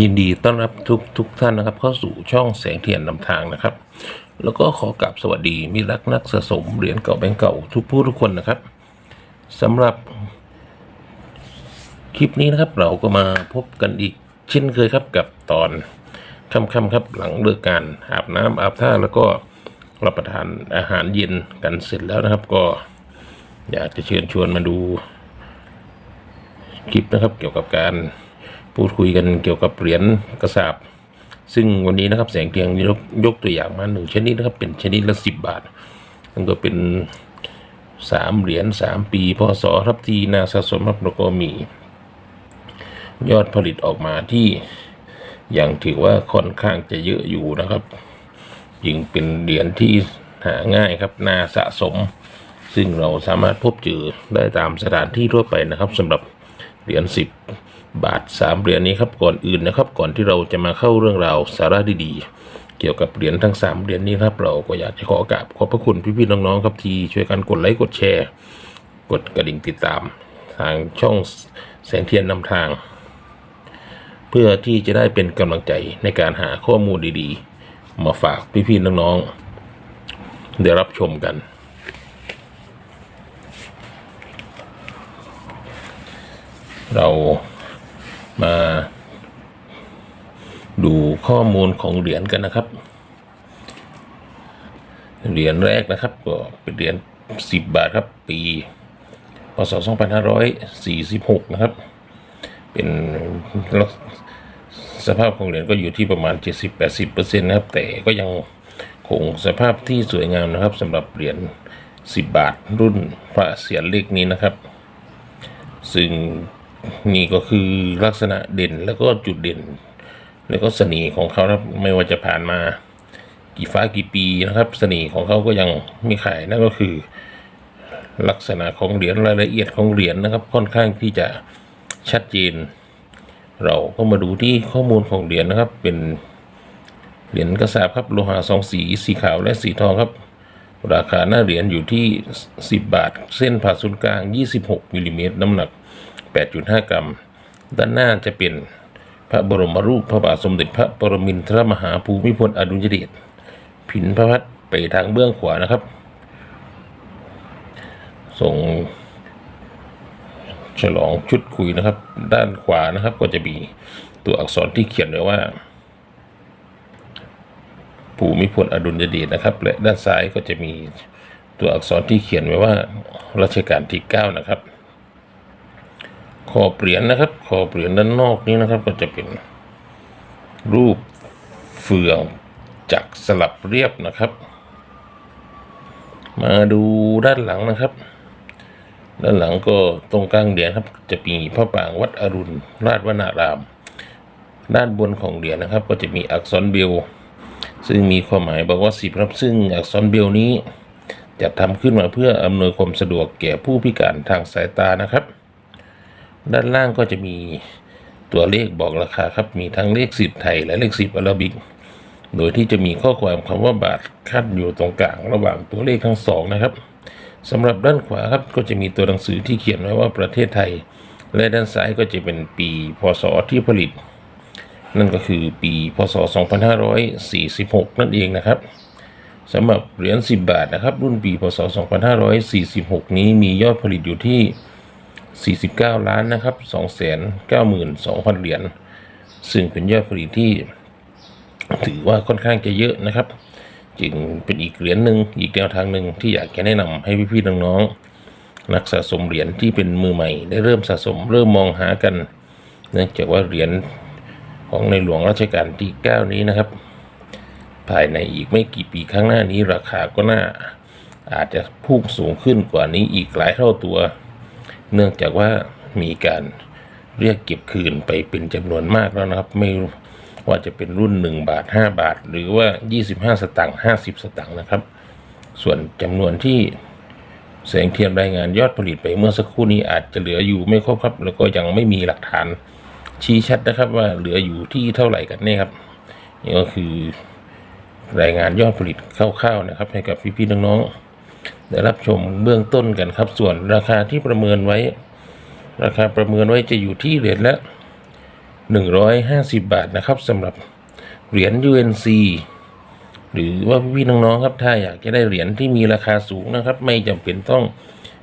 ยินดีต้อนรับทุกทุกท่านนะครับ เข้าสู่ช่องแสงเทียนนำทางนะครับ แล้วก็ขอกราบสวัสดีมิรักนักสะสมเหรียญเก่าแบงก์เก่าทุกผู้ทุกคนนะครับสำหรับ คลิปนี้นะครับเราก็มาพบกันอีกเช่นเคยครับกับตอนค่ำๆครับหลังเลิกการอาบน้ำอาบท่าแล้วก็รับประทานอาหารเย็นกันเสร็จแล้วนะครับ ก็อยากจะเชิญชวนมาดูคลิปนะครับเกี่ยวกับการ พูดคุยกันเกี่ยวกับเหรียญกระสาบ ซึ่งวันนี้นะครับแสงเทียงยกยกตัวอย่างมาหนึ่งชนิดนะครับเป็นชนิดละสิบบาทนั่นก็เป็นสามเหรียญสามปีพศครับที่นาสะสมครับแล้วก็มี ยอดผลิตออกมาที่อยังถือว่าค่อนข้างจะเยอะอยู่นะครับยิ่งเป็นเหรียญที่หาง่ายครับน่าสะสม ซึ่งเราสามารถพบเจอได้ตามสถานที่ทั่วไปนะครับสำหรับเหรียญสิบ บาทสามเหรียญนี้ครับก่อนอื่นนะครับ ก่อนที่เราจะมาเข้าเรื่องราวสาระดีๆ เกี่ยวกับเหรียญทั้งสามเหรียญนี้นะครับ เราก็อยากจะขอกราบขอบพระคุณพี่ๆน้องๆครับที่ช่วยกันกดไลค์กดแชร์ กดกระดิ่งติดตาม ทางช่องแสงเทียนนำทาง เพื่อที่จะได้เป็นกำลังใจในการหาข้อมูลดีๆ มาฝากพี่ๆน้องๆได้รับชมกันเรา มาดูข้อมูลของเหรียญกันนะครับ เหรียญแรกนะครับก็เป็นเหรียญ10 บาทครับปีพศ2546 นะครับ เป็นสภาพของเหรียญก็อยู่ที่ประมาณ 70-80%นะครับ แต่ก็ยังคงสภาพที่สวยงามนะครับสำหรับเหรียญ10 บาทรุ่นพระเสียรเล็กนี้นะครับ ซึ่ง นี่ก็คือลักษณะเด่นแล้วก็จุดเด่น แล้วก็เสน่ห์ของเขานะไม่ว่าจะผ่านมากี่ฟ้ากี่ปีนะครับ เสน่ห์ของเขาก็ยังมีขายนั่นก็คือ ลักษณะของเหรียญรายละเอียดของเหรียญนะครับ ค่อนข้างที่จะชัดเจน เราก็มาดูที่ข้อมูลของเหรียญนะครับ เป็นเหรียญกระสาบครับโลหะสองสีสีขาวและสีทองครับ ราคาหน้าเหรียญอยู่ที่ 10 บาท เส้นผ่าศูนย์กลาง 26มิลลิเมตรน้ำหนัก 8.5 กรัม ด้านหน้าจะเป็นพระบรมรูปพระบาทสมเด็จพระปรมินทรมหาภูมิพลอดุลยเดชผินพระพัดไปทางเบื้องขวานะครับ ส่งฉลองชุดคุยนะครับ ด้านขวานะครับก็จะมีตัวอักษรที่เขียนไว้ว่า ภูมิพลอดุลยเดชนะครับ และด้านซ้ายก็จะมีตัวอักษรที่เขียนไว้ว่ารัชกาลที่ 9 นะครับ ขอบเหรียญนะครับ ขอบเหรียญด้านนอกนี้นะครับ ก็จะเป็นรูปเฟืองจักรสลับเรียบนะครับ มาดูด้านหลังนะครับ ด้านหลังก็ตรงกลางเหรียญครับ จะมีพระปรางวัดอรุณ ราชวนาราม ด้านบนของเหรียญนะครับ ก็จะมีอักษรเบล ซึ่งมีความหมายบอกว่าสิบครับ ซึ่งอักษรเบลนี้จะทำขึ้นมาเพื่ออำนวยความสะดวกแก่ผู้พิการทางสายตานะครับ ด้านล่างก็จะมีตัวเลขบอกราคาครับ มีทั้งเลขสิบไทยและเลขสิบอาราบิก โดยที่จะมีข้อความคำว่าบาทขั้นอยู่ตรงกลางระหว่างตัวเลขทั้งสองนะครับสำหรับด้านขวาครับก็จะมีตัวหนังสือที่เขียนไว้ว่าประเทศไทย และด้านซ้ายก็จะเป็นปีพศที่ผลิต นั่นก็คือปีพศ 2546 นั่นเองนะครับสำหรับเหรียญ10 บาทนะครับ รุ่นปีพศ 2546 นี้มียอดผลิตอยู่ที่ 49 ล้านนะครับ292,000 เหรียญซึ่งเป็นยอดผลิตที่ ถือว่าค่อนข้างจะเยอะนะครับ จึงเป็นอีกเหรียญหนึ่งอีกแนวทางหนึ่งที่อยากจะแนะนำให้พี่ๆน้องๆนักสะสมเหรียญที่เป็นมือใหม่ ได้เริ่มสะสมเริ่มมองหากัน เนื่องจากว่าเหรียญของในหลวงรัชกาลที่ 9 นี้นะครับ ภายในอีกไม่กี่ปีข้างหน้านี้ราคาก็น่าอาจจะพุ่งสูงขึ้นกว่านี้อีกหลายเท่าตัว เนื่องจากว่ามีการเรียกเก็บคืนไปเป็นจำนวนมากแล้วนะครับ ไม่ว่าจะเป็นรุ่น 1 บาท 5 บาท หรือว่า 25 สตางค์50 สตางค์นะครับ ส่วนจำนวนที่แสงเทียนรายงานยอดผลิตไปเมื่อสักครู่นี้อาจจะเหลืออยู่ไม่ครบครับ แล้วก็ยังไม่มีหลักฐานชี้ชัดนะครับว่าเหลืออยู่ที่เท่าไหร่กันแน่ครับนี่ก็คือรายงานยอดผลิตคร่าวๆนะครับ ให้กับพี่ๆน้องๆ ได้รับชมเบื้องต้นกันครับ ส่วนราคาที่ประเมินไว้ ราคาประเมินไว้จะอยู่ที่เหรียญละ 150 บาทนะครับสำหรับเหรียญ UNC หรือว่าพี่น้องๆครับถ้าอยากจะได้เหรียญที่มีราคาสูงนะครับ ไม่จำเป็นต้อง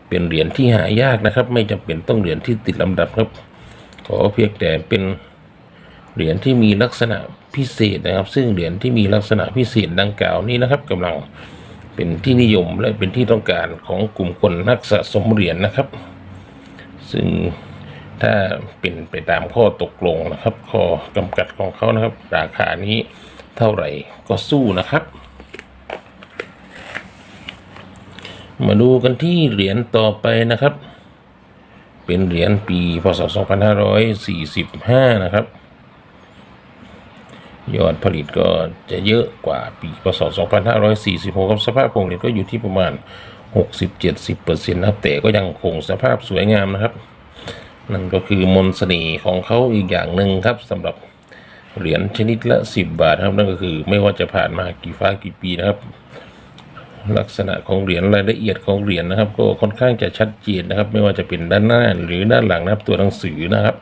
เป็นเหรียญที่หายากนะครับ ไม่จำเป็นต้องเหรียญที่ติดลำดับครับ ขอเพียงแต่เป็นเหรียญที่มีลักษณะพิเศษนะครับ ซึ่งเหรียญที่มีลักษณะพิเศษดังกล่าวนี้นะครับกำลัง เป็นที่นิยมและเป็นที่ต้องการของกลุ่มคนนักสะสมเหรียญนะครับ ซึ่งถ้าเป็นไปตามข้อตกลงนะครับข้อกำกัดของเขานะครับ ราคานี้เท่าไหร่ก็สู้นะครับ มาดูกันที่เหรียญต่อไปนะครับ เป็นเหรียญปีพศ2545 นะครับ ยอดผลิตก็จะเยอะกว่าปีพศ 2546ครับสภาพคงเหรียญก็อยู่ที่ประมาณ 60-70%นะครับแต่ก็ยังคงสภาพสวยงามนะครับ นั่นก็คือมนต์เสน่ห์ของเขาอีกอย่างหนึ่งครับสำหรับเหรียญชนิดละ 10 บาทครับนั่นก็คือไม่ว่าจะผ่านมากี่ฟ้ากี่ปีนะครับ ลักษณะของเหรียญรายละเอียดของเหรียญนะครับ ก็ค่อนข้างจะชัดเจนนะครับ ไม่ว่าจะเป็นด้านหน้าหรือด้านหลังนะครับตัวหนังสือนะครับ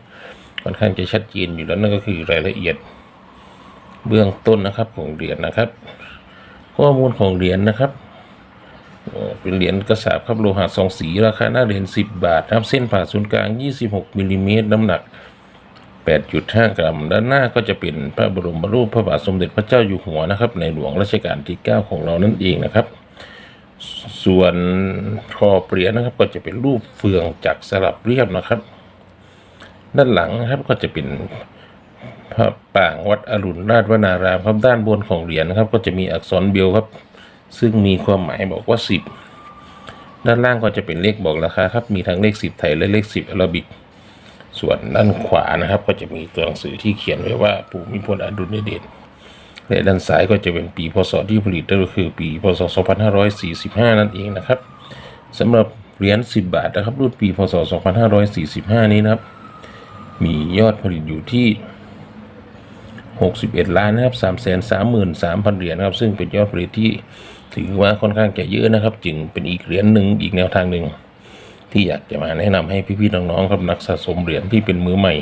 ค่อนข้างจะชัดเจนอยู่แล้วนั่นก็คือรายละเอียด เบื้องต้นนะครับของเหรียญนะครับ ข้อมูลของเหรียญนะครับเป็นเหรียญกระสาบครับโลหะสองสีราคาหน้าเหรียญ10 บาทครับเส้นผ่าศูนย์กลาง 26มิลลิเมตรน้ำหนัก 8.5 กรัม ด้านหน้าก็จะเป็นพระบรมรูปพระบาทสมเด็จพระเจ้าอยู่หัวนะครับ ในหลวงรัชกาลที่ 9 ของเรานั่นเองนะครับ ส่วนคอเปรียญนะครับก็จะเป็นรูปเฟืองจักรสลับเรียบนะครับ ด้านหลังนะครับก็จะเป็น พระปางวัดอรุณราชวนารามครับด้านบนของเหรียญนะครับ ก็จะมีอักษรเบลครับ ซึ่งมีความหมายบอกว่า 10 ด้านล่างก็จะเป็นเลขบอกราคาครับ มีทั้งเลข 10 ไทยและเลข 10อาราบิก ส่วนด้านขวานะครับ ก็จะมีตัวหนังสือที่เขียนไว้ว่าภูมิพลอดุลยเดชและด้านซ้ายก็จะเป็นปีพศที่ผลิตก็คือปีพศ 2545 นั่นเองนะครับสำหรับเหรียญ10 บาทนะครับรุ่นปีพศ 2545 นี้นะครับ มียอดผลิตอยู่ที่ 61 ล้านนะครับ3 3 3 3 0 0 0 เหรียญนะครับ ซึ่งเป็นยอดผลิตที่ถือว่าค่อนข้างจะเยอะนะครับ จึงเป็นอีกเหรียญหนึ่งอีกแนวทางหนึ่งที่อยากจะมาแนะนำให้พี่ๆน้องๆครับนักสะสมเหรียญที่เป็นมือใหม่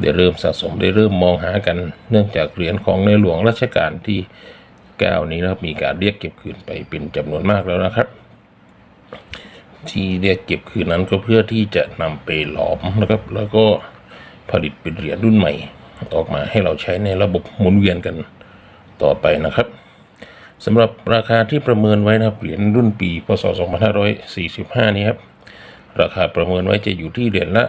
ได้เริ่มสะสมได้เริ่มมองหากัน เนื่องจากเหรียญของในหลวงรัชกาลที่ 9 นี้นะครับมีการเรียกเก็บคืนไปเป็นจำนวนมากแล้วนะครับ ที่เรียกเก็บคืนนั้นก็เพื่อที่จะนำไปหลอมนะครับแล้วก็ผลิตเป็นเหรียญรุ่นใหม่ ออกมาให้เราใช้ในระบบหมุนเวียนกันต่อไปนะครับสำหรับราคาที่ประเมินไว้นะครับเหรียญรุ่นปีพศ 2545 นี้ครับราคาประเมินไว้จะอยู่ที่เหรียญละ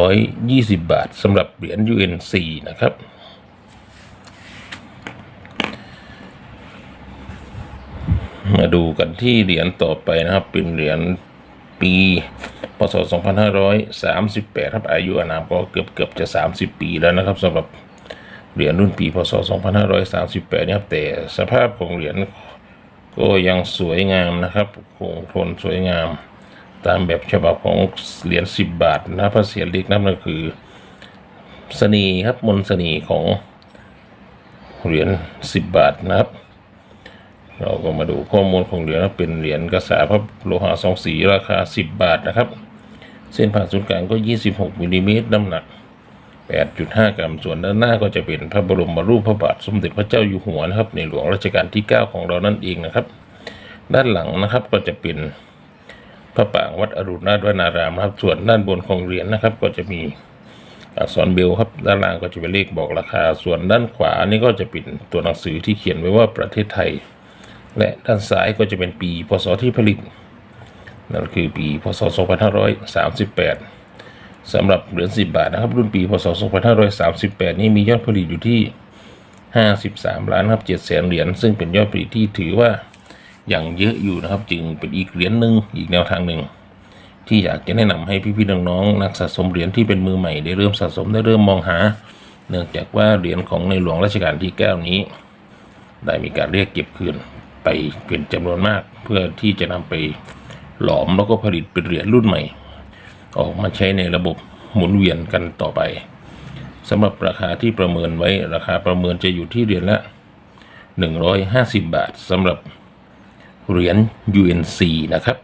120 บาทสำหรับเหรียญ UNC นะครับมาดูกันที่เหรียญต่อไปนะครับเป็นเหรียญ ปี พศ 2538 ครับ อายุอานามก็เกือบเกือบจะ 30 ปีแล้วนะครับสำหรับเหรียญรุ่นปี พศ 2538นี่ยครับ แต่สภาพของเหรียญก็ยังสวยงามนะครับคงทนสวยงาม ตามแบบฉบับของเหรียญ10 บาทนะพระเศียรเล็กนั่นก็คือเสน่ห์ครับมนเสน่ห์ของเหรียญ10 บาทนะครับ เราก็มาดูข้อมูลของเหรียญนะเป็นเหรียญกระสาพระโลหะสองสีราคา 10 บาทนะครับ เส้นผ่าศูนย์กลางก็ 26มิลลิเมตรน้ำหนัก 8.5 กรัมส่วนด้านหน้าก็จะเป็นพระบรมรูปพระบาทสมเด็จพระเจ้าอยู่หัวนะครับ ในหลวงรัชกาลที่ 9 ของเรานั่นเองนะครับ ด้านหลังนะครับก็จะเป็นพระปางวัดอรุณราชวนารามนะครับ ส่วนด้านบนของเหรียญนะครับ ก็จะมีอักษรเบลครับด้านล่างก็จะเป็นเลขบอกราคา ส่วนด้านขวานี่ก็จะเป็นตัวหนังสือที่เขียนไว้ว่าประเทศไทย และด้านซ้ายก็จะเป็นปีพศที่ผลิต นั่นคือปีพศ 2538สำหรับเหรียญ10 บาทนะครับ รุ่นปีพศ 2538 นี้มียอดผลิตอยู่ที่ 53 ล้านครับ7แสนเหรียญซึ่งเป็นยอดผลิตที่ถือว่าอย่างเยอะอยู่นะครับ จึงเป็นอีกเหรียญหนึ่งอีกแนวทางหนึ่ง ที่อยากจะแนะนำให้พี่ๆน้องๆนักสะสมเหรียญที่เป็นมือใหม่ได้เริ่มสะสมได้เริ่มมองหา เนื่องจากว่าเหรียญของในหลวงรัชกาลที่ 9 นี้ ได้มีการเรียกเก็บคืน ไปเป็นจำนวนมาก เพื่อที่จะนำไปหลอมแล้วก็ผลิตเป็นเหรียญรุ่นใหม่ ออกมาใช้ในระบบหมุนเวียนกันต่อไปสำหรับราคาที่ประเมินไว้ราคาประเมินจะอยู่ที่เหรียญละ 150 บาทสำหรับเหรียญ UNC นะครับ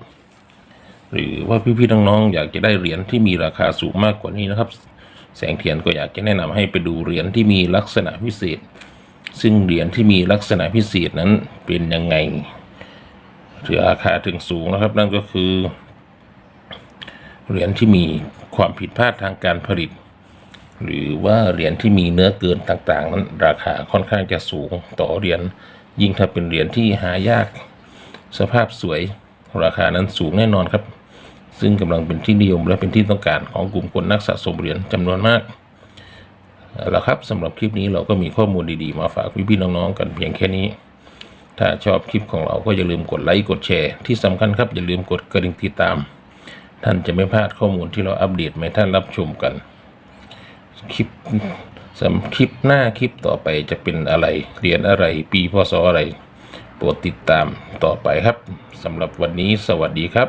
หรือว่าพี่ๆน้องๆอยากจะได้เหรียญที่มีราคาสูงมากกว่านี้นะครับ แสงเทียนก็อยากจะแนะนำให้ไปดูเหรียญที่มีลักษณะพิเศษ ซึ่งเหรียญที่มีลักษณะพิเศษนั้นเป็นยังไงถือราคาถึงสูงนะครับ นั่นก็คือ เหรียญที่มีความผิดพลาดทางการผลิต หรือว่าเหรียญที่มีเนื้อเกินต่างๆ นั้นราคาค่อนข้างจะสูงต่อเหรียญยิ่งถ้าเป็นเหรียญที่หายากสภาพสวยราคานั้นสูงแน่นอนครับ ซึ่งกำลังเป็นที่นิยมและเป็นที่ต้องการของกลุ่มคนนักสะสมเหรียญจำนวนมาก เอาละครับสำหรับคลิปนี้เราก็มีข้อมูลดีๆ มาฝากพี่ๆน้องๆกันเพียงแค่นี้ ถ้าชอบคลิปของเราก็อย่าลืมกดไลค์กดแชร์ที่สำคัญครับอย่าลืมกดกระดิ่งติดตาม ท่านจะไม่พลาดข้อมูลที่เราอัปเดตให้ท่านรับชมกันคลิปสำคลิปหน้าคลิปต่อไปจะเป็นอะไรเรียนอะไรปีพศอะไร โปรดติดตามต่อไปครับสำหรับวันนี้สวัสดีครับ